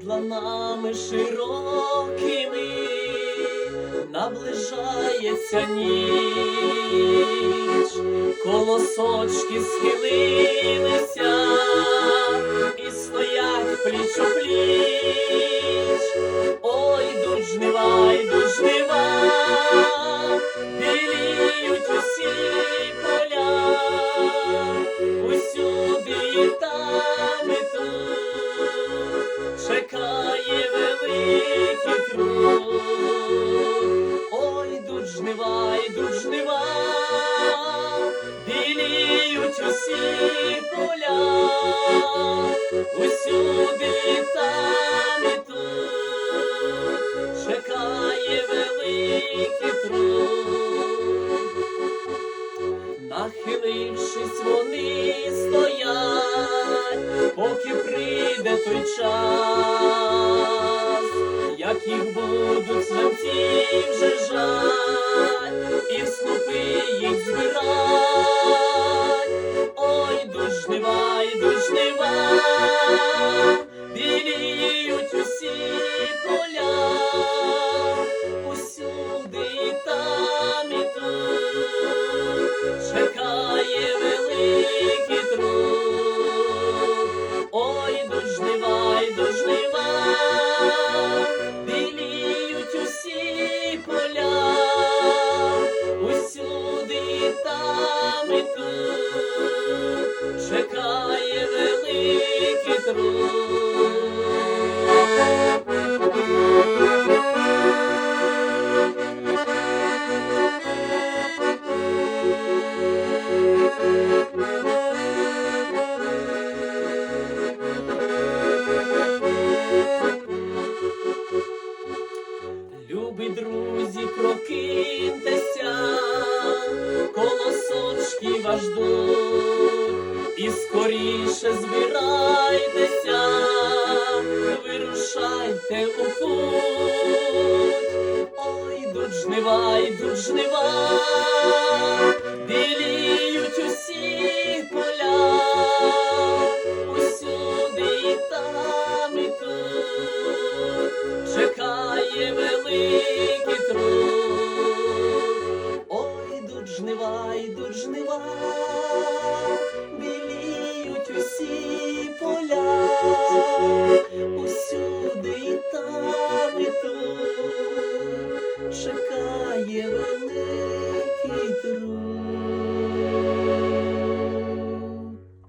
станами широкими наближається ніч, колосочки схилилися усюди там і тут чекає великий труд. Нахилившись, вони стоять, поки прийде той час, як їх біліють усі поля, усюди і там і тут чекає великий труд. Ой, йдуть жнива, жнива, біліють усі поля, усюди і там і тут чекає. Любі друзі, прокиньтеся, колосочки вас ждуть, і скоріше збирайтеся, вирушайте у путь. Ой, йдуть жнива, йдуть жнива, біліють усі поля, усюди і там і тут. Чекає великий труд. Ой, йдуть жнива, йдуть жнива, біліють поля,